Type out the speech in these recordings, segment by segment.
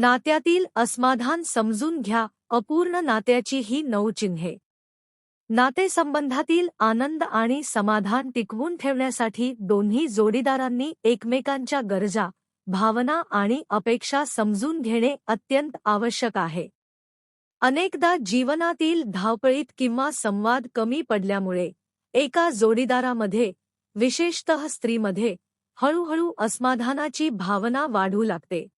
नात्यातील असमाधान समजून घ्या अपूर्ण नात्याची ही नऊ चिन्हे. नातेसंबंधातील आनंद आणि समाधान टिकवून ठेवण्यासाठी दोन्ही जोडीदारांनी एकमेकांच्या गरजा भावना आणि अपेक्षा समजून घेणे अत्यंत आवश्यक आहे. अनेकदा जीवनातील धावपळीत किंवा संवाद कमी पडल्यामुळे एका जोडीदारामध्ये विशेषतः स्त्रीमध्ये हळूहळू असमाधानाची भावना वाढू लागते.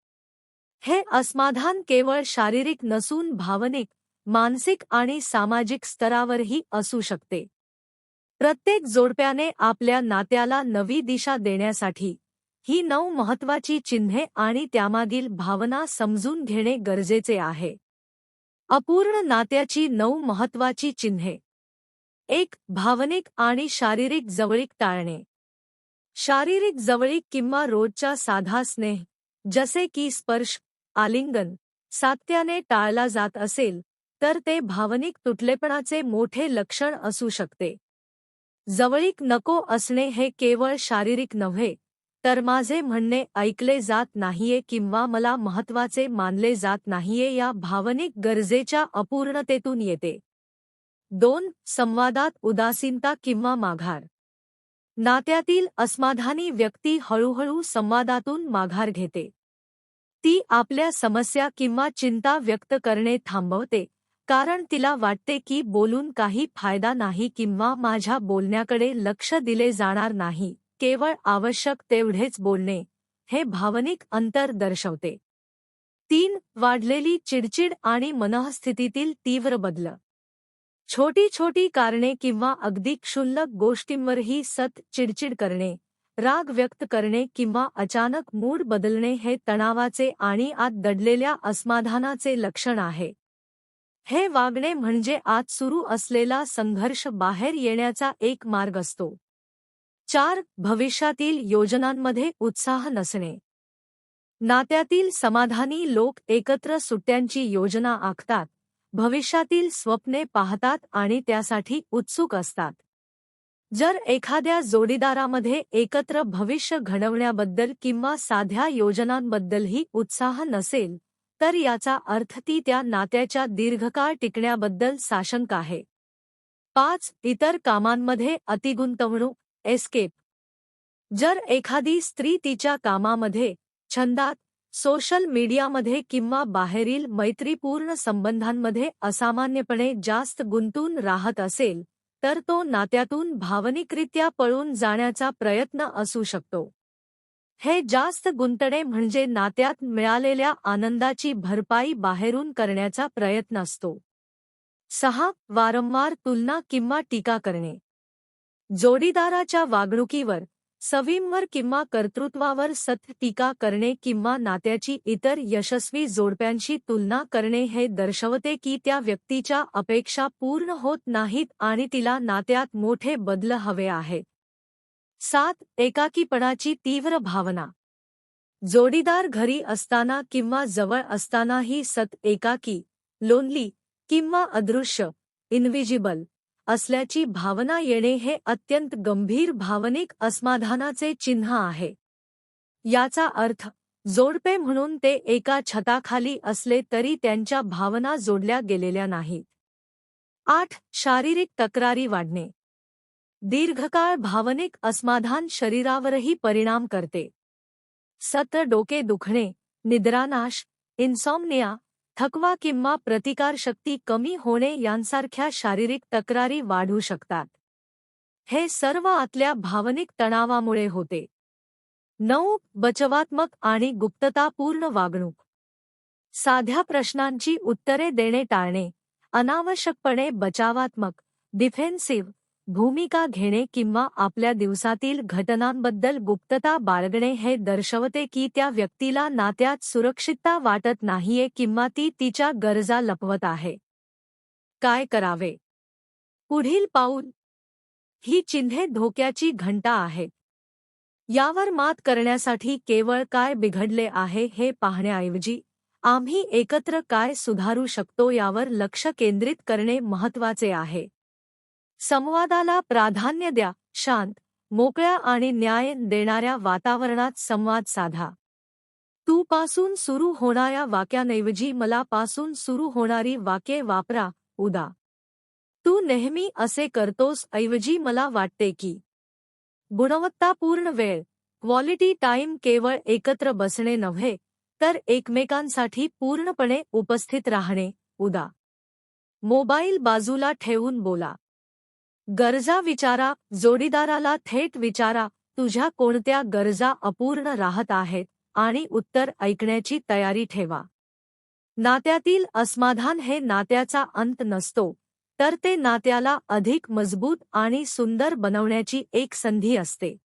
हे असमाधान केवळ शारीरिक नसून भावनिक मानसिक आणि सामाजिक स्तरावरही असू शकते. प्रत्येक जोडप्याने आपल्या नात्याला नवी दिशा देण्यासाठी ही नऊ महत्वाची चिन्हे आणि त्यामागील भावना समजून घेणे गरजेचे आहे. अपूर्ण नात्याची नऊ महत्वाची चिन्हे. एक भावनिक आणि शारीरिक जवळीक टाळणे. शारीरिक जवळीक किंवा रोजच्या साधा स्नेह जसे की स्पर्श आलिंगन सात्याने टाळला जात असेल तर ते भावनिक तुटलेपणाचे मोठे लक्षण असू शकते. जवळीक नको असणे हे केवळ शारीरिक नव्हे तर माझे म्हणणे ऐकले जात नाहीये किंवा मला महत्त्वाचे मानले जात नाहीये या भावनिक गरजेच्या अपूर्णतेतून येते. दोन संवादात उदासीनता किंवा माघार. नात्यातील असमाधानी व्यक्ती हळूहळू संवादातून माघार घेते. ती आपल्या समस्या किंवा चिंता व्यक्त करणे थांबवते कारण तिला वाटते की बोलून काही फायदा नाही किंवा माझ्या बोलण्याकडे लक्ष दिले जाणार नाही केवळ आवश्यक तेवढेच बोलणे हे भावनिक अंतर दर्शवते. तीन वाढलेली चिडचिड आणि मनःस्थितीतील तीव्र बदल. छोटी छोटी कारणे किंवा अगदी क्षुल्लक गोष्टींवरही सत चिडचिड करणे राग व्यक्त करणे किंवा अचानक मूड बदलणे हे तणावाचे आणि आत दडलेल्या असमाधानाचे लक्षण आहे. हे वागणे म्हणजे आत सुरू असलेला संघर्ष बाहेर येण्याचा एक मार्ग असतो. चार भविष्यातील योजनांमध्ये उत्साह नसणे. नात्यातील समाधानी लोक एकत्र सुट्ट्यांची योजना आखतात भविष्यातील स्वप्ने पाहतात आणि त्यासाठी उत्सुक असतात. जर एखाद्या जोडीदारामध्ये एकत्र भविष्य घडवण्याबद्दल किंवा साध्या योजनांबद्दलही उत्साह नसेल तर याचा अर्थ ती त्या नात्याच्या दीर्घकाळ टिकण्याबद्दल साशंक आहे. पाच. इतर कामांमध्ये अतिगुंतवणूक एस्केप जर एखादी स्त्री तिच्या कामामध्ये छंदात सोशल मीडियामध्ये किंवा बाहेरील मैत्रीपूर्ण संबंधांमध्ये असामान्यपणे जास्त गुंतून राहत असेल तर तो नात्यातून भावनिकरित्या पळून जाण्याचा प्रयत्न असू शकतो. हे जास्त गुंतणे म्हणजे नात्यात मिळालेल्या आनंदाची भरपाई बाहेरून करण्याचा प्रयत्न असतो. सहा वारंवार तुलना किंवा टीका करणे. जोडीदाराच्या वागणुकीवर सवींवर किंवा कर्तृत्वावर सत टीका करणे किंवा नात्याची इतर यशस्वी जोडप्यांशी तुलना करणे हे दर्शवते की त्या व्यक्तीच्या अपेक्षा पूर्ण होत नाहीत आणि तिला नात्यात मोठे बदल हवे आहेत. सात एकाकीपणाची तीव्र भावना. जोडीदार घरी असताना किंवा जवळ असतानाही सत एकाकी लोनली किंवा अदृश्य इनविजिबल असल्याची भावना येणे हे अत्यंत गंभीर भावनिक असमाधानाचे चिन्ह आहे. याचा अर्थ जोडपे म्हणून ते एका छताखाली असले तरी त्यांच्या भावना जोडल्या गेलेल्या नाहीत. आठ शारीरिक तक्रारी वाढणे. दीर्घकाळ भावनिक असमाधान शरीरावरही परिणाम करते. सत डोके दुखणे निद्रानाश इन्सॉमनिया थकवा किंवा प्रतिकारशक्ती कमी होणे यांसारख्या शारीरिक तक्रारी वाढू शकतात. हे सर्व आतल्या भावनिक तणावामुळे होते. नऊ बचवात्मक आणि गुप्ततापूर्ण वागणूक. साध्या प्रश्नांची उत्तरे देणे टाळणे अनावश्यकपणे बचावात्मक डिफेन्सिव्ह भूमिका घेणे किंवा आपल्या दिवसातील घटनांबद्दल गुप्तता बाळगणे हे दर्शवते की त्या व्यक्तीला नात्यात सुरक्षितता वाटत नाहीये किंवा ती तिच्या गरजा लपवत आहे. काय करावे? पुढील पाऊल. ही चिन्हे धोक्याची घंटा आहेत. यावर मात करण्यासाठी केवळ काय बिघडले आहे हे पाहण्याऐवजी आम्ही एकत्र काय सुधारू शकतो यावर लक्ष केंद्रित करणे महत्त्वाचे आहे. संवादाला प्राधान्य द्या. शांत मोकळ्या आणि न्याय देणाऱ्या वातावरणात संवाद साधा. तू पासून सुरू होणाऱ्या वाक्याऐवजी मला पासून सुरू होणारी वाक्ये वापरा. उदा. तू नेहमी असे करतोस ऐवजी मला वाटते की. गुणवत्तापूर्ण वेळ. क्वालिटी टाइम केवळ एकत्र बसणे नव्हे तर एकमेकांसाठी पूर्णपणे उपस्थित राहणे. उदा. मोबाईल बाजूला ठेवून बोला. गरजा विचारा जोडीदाराला थेट विचारा तुझ्या कोणत्या गरजा अपूर्ण राहत आहेत आणि उत्तर ऐकण्याची तयारी ठेवा. नात्यातील असमाधान हे नात्याचा अंत नसतो तर ते नात्याला अधिक मजबूत आणि सुंदर बनवण्याची एक संधी असते.